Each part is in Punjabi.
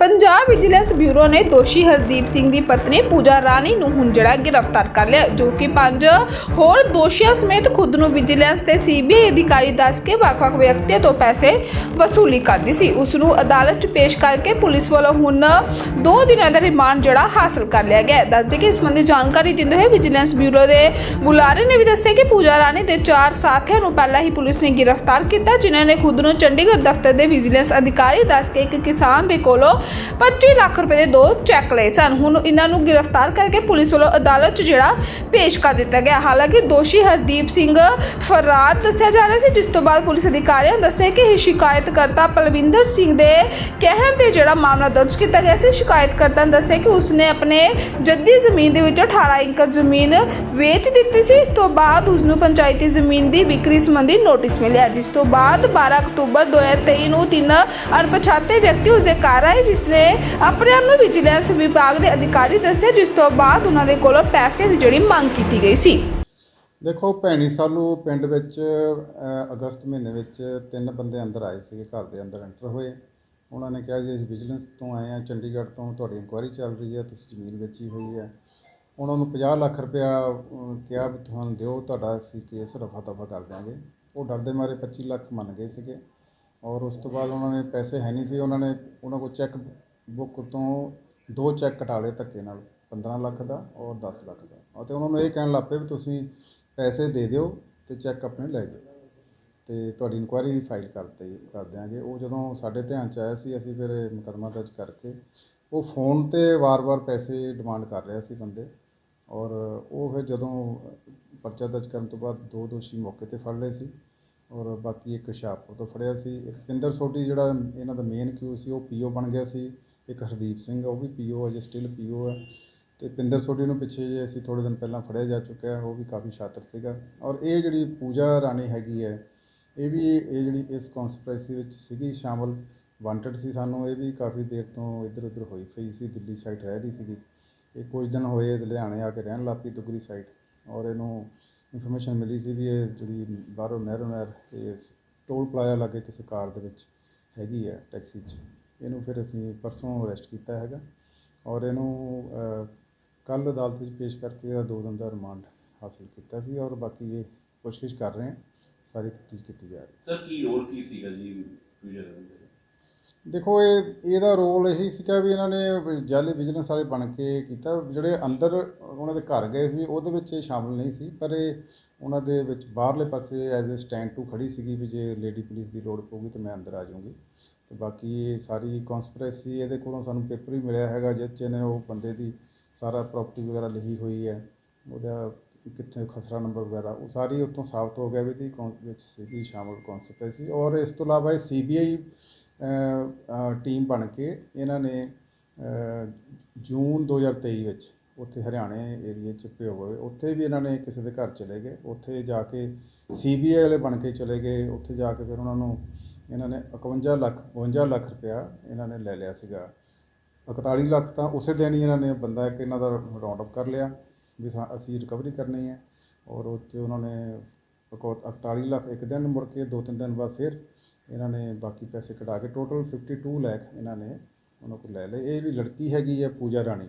ਪੰਜਾਬ ਵਿਜੀਲੈਂਸ ਬਿਊਰੋ ਨੇ ਦੋਸ਼ੀ ਹਰਦੀਪ ਸਿੰਘ ਦੀ ਪਤਨੀ ਪੂਜਾ ਰਾਣੀ ਨੂੰ ਹੁਣ ਜਿਹੜਾ ਗ੍ਰਿਫਤਾਰ ਕਰ ਲਿਆ, ਜੋ ਕਿ ਪੰਜ ਹੋਰ ਦੋਸ਼ੀਆਂ ਸਮੇਤ ਖੁਦ ਨੂੰ ਵਿਜੀਲੈਂਸ ਤੇ ਸੀਬੀਆਈ ਅਧਿਕਾਰੀ ਦੱਸ ਕੇ ਵੱਖ-ਵੱਖ ਵਿਅਕਤੀਆਂ ਤੋਂ ਪੈਸੇ ਵਸੂਲੀ ਕਰਦੀ ਸੀ। ਉਸ ਨੂੰ ਅਦਾਲਤ 'ਚ ਪੇਸ਼ ਕਰਕੇ ਪੁਲਿਸ ਵੱਲੋਂ ਹੁਣ 2 ਦਿਨਾਂ ਦਾ ਰਿਮਾਂਡ ਜਿਹੜਾ ਹਾਸਲ ਕਰ ਲਿਆ ਗਿਆ ਹੈ। ਦੱਸਦੇ ਕਿ ਇਸ ਸੰਬੰਧੀ ਜਾਣਕਾਰੀ ਦਿੰਦੇ ਹੋਏ ਵਿਜੀਲੈਂਸ ਬਿਊਰੋ ਦੇ ਬੁਲਾਰੇ ਨੇ ਵੀ ਦੱਸਿਆ ਕਿ ਪੂਜਾ ਰਾਣੀ ਦੇ ਚਾਰ ਸਾਥੀਆਂ ਨੂੰ ਪਹਿਲਾਂ ਹੀ ਪੁਲਿਸ ਨੇ ਗ੍ਰਿਫਤਾਰ ਕੀਤਾ, ਜਿਨ੍ਹਾਂ ਨੇ ਖੁਦ ਨੂੰ ਚੰਡੀਗੜ੍ਹ ਦਫ਼ਤਰ ਦੇ ਵਿਜੀਲੈਂਸ ਅਧਿਕਾਰੀ ਦੱਸ ਕੇ ਇੱਕ ਕਿਸਾਨ ਦੇ ਕੋਲੋਂ 25 ਲੱਖ ਰੁਪਏ ਦੇ ਦੋ ਚੈੱਕ ਲਏ ਸਨ। ਹੁਣ ਇਹਨਾਂ ਨੂੰ ਗ੍ਰਿਫਤਾਰ ਕਰਕੇ ਪੁਲਿਸ ਵੱਲੋਂ ਅਦਾਲਤ 'ਚ ਜਿਹੜਾ ਪੇਸ਼ ਕਰ ਦਿੱਤਾ ਗਿਆ। ਹਾਲਾਂਕਿ ਦੋਸ਼ੀ ਹਰਦੀਪ ਸਿੰਘ ਫਰਾਰ ਦੱਸਿਆ ਜਾ ਰਿਹਾ ਸੀ, ਜਿਸ ਤੋਂ ਬਾਅਦ ਪੁਲਿਸ ਅਧਿਕਾਰੀਆਂ ਨੇ ਦੱਸਿਆ ਕਿ ਇਹ ਸ਼ਿਕਾਇਤਕਰਤਾ ਪਲਵਿੰਦਰ ਸਿੰਘ ਦੇ ਕਹਿਣ ਤੇ ਜਿਹੜਾ ਮਾਮਲਾ ਦਰਜ ਕੀਤਾ ਗਿਆ ਸੀ। ਸ਼ਿਕਾਇਤਕਰਤਾ ਨੇ ਦੱਸਿਆ ਕਿ ਉਸਨੇ ਆਪਣੇ ਜੱਦੀ ਜ਼ਮੀਨ ਦੇ ਵਿੱਚੋਂ 18 ਏਕੜ ਜ਼ਮੀਨ ਵੇਚ ਦਿੱਤੀ ਸੀ। ਇਸ ਤੋਂ ਬਾਅਦ ਉਸ ਨੂੰ ਪੰਚਾਇਤੀ ਜ਼ਮੀਨ ਦੀ ਵਿਕਰੀ ਸੰਬੰਧੀ ਨੋਟਿਸ ਮਿਲਿਆ, ਜਿਸ ਤੋਂ ਬਾਅਦ 12 ਅਕਤੂਬਰ 2023 ਨੂੰ ਤਿੰਨ ਅਣਪਛਾਤੇ ਵਿਅਕਤੀ ਉਸਦੇ ਘਰ ਆਏ, ਜਿਸ ਨੇ ਆਪਣੇ ਆਪ ਨੂੰ ਵਿਜੀਲੈਂਸ ਵਿਭਾਗ ਦੇ ਅਧਿਕਾਰੀ ਦੱਸਿਆ ਜਿਸ ਤੋਂ ਬਾਅਦ ਉਹਨਾਂ ਦੇ ਕੋਲੋਂ ਪੈਸੇ ਦੀ ਜਿਹੜੀ ਮੰਗ ਕੀਤੀ ਗਈ ਸੀ। ਦੇਖੋ ਭੈਣੀ ਸਾਲੂ ਪਿੰਡ ਵਿੱਚ ਅ, ਅਗਸਤ ਮਹੀਨੇ ਵਿੱਚ ਤਿੰਨ ਬੰਦੇ ਅੰਦਰ ਆਏ ਸੀਗੇ ਘਰ ਦੇ ਅੰਦਰ ਐਂਟਰ ਹੋਏ। ਉਹਨਾਂ ਨੇ ਕਿਹਾ ਜੀ ਅਸੀਂ ਵਿਜੀਲੈਂਸ ਤੋਂ ਆਏ ਆ ਚੰਡੀਗੜ੍ਹ ਤੋਂ ਤੁਹਾਡੀ ਇਨਕੁਆਇਰੀ ਚੱਲ ਰਹੀ ਹੈ ਤੁਸੀਂ ਜ਼ਮੀਨ ਵੇਚੀ ਹੋਈ ਹੈ। ਉਹਨਾਂ ਨੂੰ 50 ਲੱਖ ਰੁਪਇਆ ਅ, ਕਿਹਾ ਵੀ ਤੁਹਾਨੂੰ ਦਿਓ ਤੁਹਾਡਾ ਅਸੀਂ ਕੇਸ ਰਫਾ ਦਫਾ ਕਰ ਦਿਆਂਗੇ। ਉਹ ਡਰਦੇ ਮਾਰੇ 25 ਲੱਖ ਮੰਨ ਗਏ ਸੀਗੇ। ਔਰ ਉਸ ਤੋਂ ਬਾਅਦ ਉਹਨਾਂ ਨੇ ਪੈਸੇ ਹੈ ਨਹੀਂ ਸੀ, ਉਹਨਾਂ ਨੇ ਉਹਨਾਂ ਕੋਲ ਚੈੱਕ ਬੁੱਕ ਤੋਂ ਦੋ ਚੈੱਕ ਕਟਾ ਲਏ ਧੱਕੇ ਨਾਲ 15 ਲੱਖ ਦਾ ਔਰ 10 ਲੱਖ ਦਾ। ਅਤੇ ਉਹਨਾਂ ਨੂੰ ਇਹ ਕਹਿਣ ਲੱਗ ਪਏ ਵੀ ਤੁਸੀਂ ਪੈਸੇ ਦੇ ਦਿਓ ਤੇ ਚੈੱਕ ਆਪਣੇ ਲੈ ਜਾਓ। ਤੇ ਤੁਹਾਡੀ ਇਨਕੁਆਇਰੀ ਵੀ ਫਾਈਲ ਕਰਤੇ ਕਰ ਦਿਆਂਗੇ। ਉਹ ਜਦੋਂ ਸਾਡੇ ਧਿਆਨ ਚ ਆਇਆ ਸੀ, ਅਸੀਂ ਫਿਰ ਇਹ ਮੁਕੱਦਮਾ ਦਰਜ ਕਰਕੇ, ਉਹ ਫੋਨ ਤੇ ਵਾਰ-ਵਾਰ ਪੈਸੇ ਡਿਮਾਂਡ ਕਰ ਰਿਹਾ ਸੀ ਬੰਦੇ। ਔਰ ਉਹ ਫਿਰ ਜਦੋਂ ਪਰਚਾ ਦਰਜ ਕਰਨ ਤੋਂ ਬਾਅਦ ਦੋ ਦੋਸ਼ੀ ਮੌਕੇ ਤੇ ਫੜ ਲਏ ਸੀ। ਔਰ ਬਾਕੀ ਇੱਕ ਹੁਸ਼ਿਆਰਪੁਰ ਤੋਂ ਫੜਿਆ ਸੀ, ਇੱਕ ਪਿੰਦਰ ਸੋਢੀ ਜਿਹੜਾ ਇਹਨਾਂ ਦਾ ਮੇਨ ਕਿਊ ਸੀ, ਉਹ ਪੀਓ ਬਣ ਗਿਆ ਸੀ, ਇੱਕ ਹਰਦੀਪ ਸਿੰਘ, ਉਹ ਵੀ ਪੀਓ ਅਜੇ ਸਟਿਲ ਪੀਓ ਹੈ। ਤੇ ਪਿੰਦਰ ਸੋਢੀ ਨੂੰ ਪਿੱਛੇ ਜੇ ਅਸੀਂ ਥੋੜੇ ਦਿਨ ਪਹਿਲਾਂ ਫੜਿਆ ਜਾ ਚੁੱਕਿਆ ਹੈ ਉਹ ਵੀ ਕਾਫੀ ਸ਼ਾਤਰ ਸੀਗਾ। ਔਰ ਇਹ ਜਿਹੜੀ ਪੂਜਾ ਰਾਣੀ ਹੈਗੀ ਹੈ, ਇਹ ਵੀ ਇਹ ਜਿਹੜੀ ਇਸ ਕਨਸਪੀਰੇਸੀ ਵਿੱਚ ਸੀਗੀ, ਸ਼ਾਮਲ ਵਾਂਟਡ ਸੀ ਸਾਨੂੰ, ਇਹ ਵੀ ਕਾਫੀ ਦੇਰ ਤੋਂ ਇੱਧਰ ਉੱਧਰ ਹੋਈ ਪਈ ਸੀ, ਦਿੱਲੀ ਸਾਈਡ ਰਹਿ ਰਹੀ ਸੀਗੀ। ਇਹ ਕੁਝ ਦਿਨ ਹੋਏ, ਲੁਧਿਆਣੇ ਆ ਕੇ ਰਹਿਣ ਲੱਗ ਪਈ ਦੁਗਰੀ ਸਾਈਡ ਔਰ ਇਹਨੂੰ ਇਨਫੋਰਮੇਸ਼ਨ ਮਿਲੀ ਸੀ ਵੀ ਇਹ ਜਿਹੜੀ ਬਾਹਰੋਂ ਨਹਿਰੋਂ ਨਹਿਰ, ਇਹ ਟੋਲ ਪਲਾਜ਼ਾ ਲਾਗੇ ਕਿਸੇ ਕਾਰ ਦੇ ਵਿੱਚ ਹੈਗੀ ਹੈ, ਟੈਕਸੀ 'ਚ। ਇਹਨੂੰ ਫਿਰ ਅਸੀਂ ਪਰਸੋਂ ਅਰੈਸਟ ਕੀਤਾ ਹੈਗਾ ਔਰ ਇਹਨੂੰ ਕੱਲ ਅਦਾਲਤ ਵਿੱਚ ਪੇਸ਼ ਕਰਕੇ ਇਹਦਾ ਦੋ ਦਿਨ ਦਾ ਰਿਮਾਂਡ ਹਾਸਲ ਕੀਤਾ ਸੀ ਔਰ ਬਾਕੀ ਇਹ ਪੁੱਛਗਿੱਛ ਕਰ ਰਹੇ ਹਾਂ, ਸਾਰੀ ਤਫਤੀਸ਼ ਕੀਤੀ ਜਾ ਰਹੀ ਹੈ। ਸਰ, ਕੀ ਰੋਲ ਕੀ ਸੀਗਾ ਜੀ ਪੂਜਾ ਦਾ ਦੇਖੋ, ਇਹ, ਇਹਦਾ ਰੋਲ ਇਹੀ ਸੀਗਾ ਵੀ ਇਹਨਾਂ ਨੇ ਜਾਲੀ ਬਿਜ਼ਨਸ ਵਾਲੇ ਬਣ ਕੇ ਕੀਤਾ। ਜਿਹੜੇ ਅੰਦਰ ਉਹਨਾਂ ਦੇ ਘਰ ਗਏ ਸੀ, ਉਹਦੇ ਵਿੱਚ ਇਹ ਸ਼ਾਮਲ ਨਹੀਂ ਸੀ, ਪਰ ਇਹ ਉਹਨਾਂ ਦੇ ਵਿੱਚ ਬਾਹਰਲੇ ਪਾਸੇ ਐਜ਼ ਅ ਸਟੈਂਡ ਟੂ ਖੜੀ ਸੀਗੀ ਵੀ ਜੇ ਲੇਡੀ ਪੁਲਿਸ ਦੀ ਲੋੜ ਪਊਗੀ ਤਾਂ ਮੈਂ ਅੰਦਰ ਆ ਜਾਊਂਗੀ। ਤੇ ਬਾਕੀ ਇਹ ਸਾਰੀ ਕਨਸਪੀਰੇਸੀ ਇਹਦੇ ਕੋਲੋਂ ਸਾਨੂੰ ਪੇਪਰ ਵੀ ਮਿਲਿਆ ਹੈਗਾ ਜਿਸ 'ਚ ਇਹਨੇ ਉਹ ਬੰਦੇ ਦੀ ਸਾਰਾ ਪ੍ਰਾਪਰਟੀ ਵਗੈਰਾ ਲਿਖੀ ਹੋਈ ਹੈ, ਉਹਦਾ ਕਿੱਥੇ ਖਸਰਾ ਨੰਬਰ ਵਗੈਰਾ, ਉਹ ਸਾਰੀ ਉੱਥੋਂ ਸਾਬਤ ਹੋ ਗਿਆ ਵੀ ਇਹਦੀ ਕੌਣ- ਵਿੱਚ ਸੀਗੀ ਸ਼ਾਮਲ ਕਨਸਪੀਰੇਸੀ ਔਰ ਇਸ ਤੋਂ ਇਲਾਵਾ ਇਹ ਸੀਬੀਆਈ ਟੀਮ ਬਣ ਕੇ ਇਹਨਾਂ ਨੇ ਅ, ਜੂਨ 2023 ਵਿੱਚ ਉੱਥੇ ਹਰਿਆਣੇ ਏਰੀਏ ਚ ਪਿਓ ਹੋਏ। ਉੱਥੇ ਵੀ ਇਹਨਾਂ ਨੇ ਕਿਸੇ ਦੇ ਘਰ ਚਲੇ ਗਏ। ਉੱਥੇ ਜਾ ਕੇ ਸੀਬੀਆਈ ਵਾਲੇ ਬਣ ਕੇ ਚਲੇ ਗਏ। ਉੱਥੇ ਜਾ ਕੇ ਫਿਰ ਉਹਨਾਂ ਨੂੰ ਇਹਨਾਂ ਨੇ 51 ਲੱਖ 52 ਲੱਖ ਰੁਪਇਆ ਇਹਨਾਂ ਨੇ ਲੈ ਲਿਆ ਸੀਗਾ। 41 ਲੱਖ ਤਾਂ ਉਸੇ ਦਿਨ ਹੀ ਇਹਨਾਂ ਨੇ ਬੰਦਾ ਇੱਕ ਇਹਨਾਂ ਦਾ ਰਾਉਂਡ ਅਪ ਕਰ ਲਿਆ ਵੀ ਸਾ- ਅਸੀਂ ਰਿਕਵਰੀ ਕਰਨੀ ਹੈ। ਔਰ ਉੱਥੇ ਉਹਨਾਂ ਨੇ ਇਕੋ- 41 ਲੱਖ ਇੱਕ ਦਿਨ ਮੁੜ ਕੇ ਦੋ ਤਿੰਨ ਦਿਨ ਬਾਅਦ ਫਿਰ ਇਹਨਾਂ ਨੇ ਬਾਕੀ ਪੈਸੇ ਕਢਾ ਕੇ ਟੋਟਲ 52 ਲੱਖ ਇਹਨਾਂ ਨੇ ਉਹਨਾਂ ਕੋਲ ਲੈ ਲਏ। ਇਹ ਜਿਹੜੀ ਲੜਕੀ ਹੈਗੀ ਹੈ ਪੂਜਾ ਰਾਣੀ।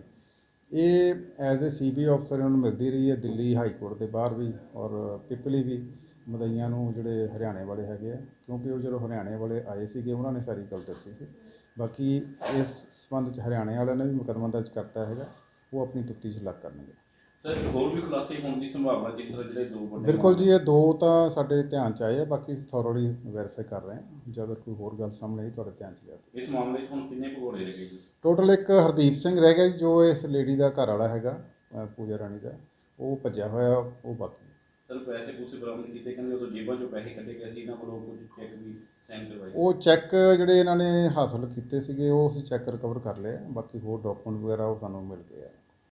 ਇਹ ਐਜ਼ ਅ ਸੀਬੀ ਅਫਸਰ ਇਹਨਾਂ ਨੂੰ ਮਿਲਦੀ ਰਹੀ ਹੈ ਦਿੱਲੀ ਹਾਈ ਕੋਰਟ ਦੇ ਬਾਹਰ ਵੀ ਔਰ ਪਿਪਲੀ ਵੀ ਮਦਈਆਂ ਨੂੰ ਜਿਹੜੇ ਹਰਿਆਣੇ ਵਾਲੇ ਹੈਗੇ ਆ, ਕਿਉਂਕਿ ਉਹ ਜਦੋਂ ਹਰਿਆਣੇ ਵਾਲੇ ਆਏ ਸੀਗੇ, ਉਹਨਾਂ ਨੇ ਸਾਰੀ ਗੱਲ ਦੱਸੀ ਸੀ। ਬਾਕੀ ਇਸ ਸੰਬੰਧ ਚ ਹਰਿਆਣੇ ਵਾਲਿਆਂ ਨੇ ਵੀ ਮੁਕੱਦਮਾ ਦਰਜ ਕਰਤਾ ਹੈਗਾ, ਉਹ ਆਪਣੀ ਤਫਤੀਸ਼ ਲੱਗ ਕਰਨਗੇ। ਸਰ ਹੋਰ ਵੀ ਖੁਲਾਸੇ ਹੋਣ ਦੀ ਸੰਭਾਵਨਾ ਜਿਸ ਤਰ੍ਹਾਂ ਜਿਹੜੇ ਦੋ ਬੰਦੇ ਬਿਲਕੁਲ ਜੀ ਇਹ ਦੋ ਤਾਂ ਸਾਡੇ ਧਿਆਨ ਚ ਆਏ ਆ ਬਾਕੀ ਥੋਰਲੀ ਵੈਰੀਫਾਈ ਕਰ ਰਹੇ ਹਾਂ। ਜਦ ਕੋਈ ਹੋਰ ਗੱਲ ਸਾਹਮਣੇ ਆਈ ਤੁਹਾਡੇ ਧਿਆਨ ਚ ਲਿਆ ਇਸ ਮਾਮਲੇ 'ਚ ਹੁਣ ਕਿੰਨੇ ਭਗੌੜੇ ਲੱਗੇ ਜੀ? ਟੋਟਲ ਇੱਕ ਹਰਦੀਪ ਸਿੰਘ ਰਹਿ ਗਿਆ ਜੀ, ਜੋ ਇਸ ਲੇਡੀ ਦਾ ਘਰ ਵਾਲਾ ਹੈਗਾ ਅ, ਪੂਜਾ ਰਾਣੀ ਦਾ। ਉਹ ਭੱਜਿਆ ਹੋਇਆ ਉਹ ਬਾਕੀ ਸਰ ਪੈਸੇ ਪੂਸੇ ਬਰਾਮਦ ਕੀਤੇ ਕਹਿੰਦੇ ਉਦੋਂ ਜੇਬਾਂ 'ਚੋਂ ਪੈਸੇ ਕੱਢੇ ਗਏ ਸੀ ਇਹਨਾਂ ਕੋਲੋਂ ਕੁਝ ਚੈੱਕ ਵੀ ਸਾਈਨ ਕਰਵਾਏ। ਉਹ ਚੈੱਕ ਜਿਹੜੇ ਇਹਨਾਂ ਨੇ ਹਾਸਲ ਕੀਤੇ ਸੀਗੇ ਉਹ ਅਸੀਂ ਚੈੱਕ ਰਿਕਵਰ ਕਰ ਲਏ ਆ। ਬਾਕੀ ਹੋਰ ਡਾਕੂਮੈਂਟ ਵਗੈਰਾ ਉਹ ਸਾਨੂੰ ਮਿਲ ਗਏ ਆ।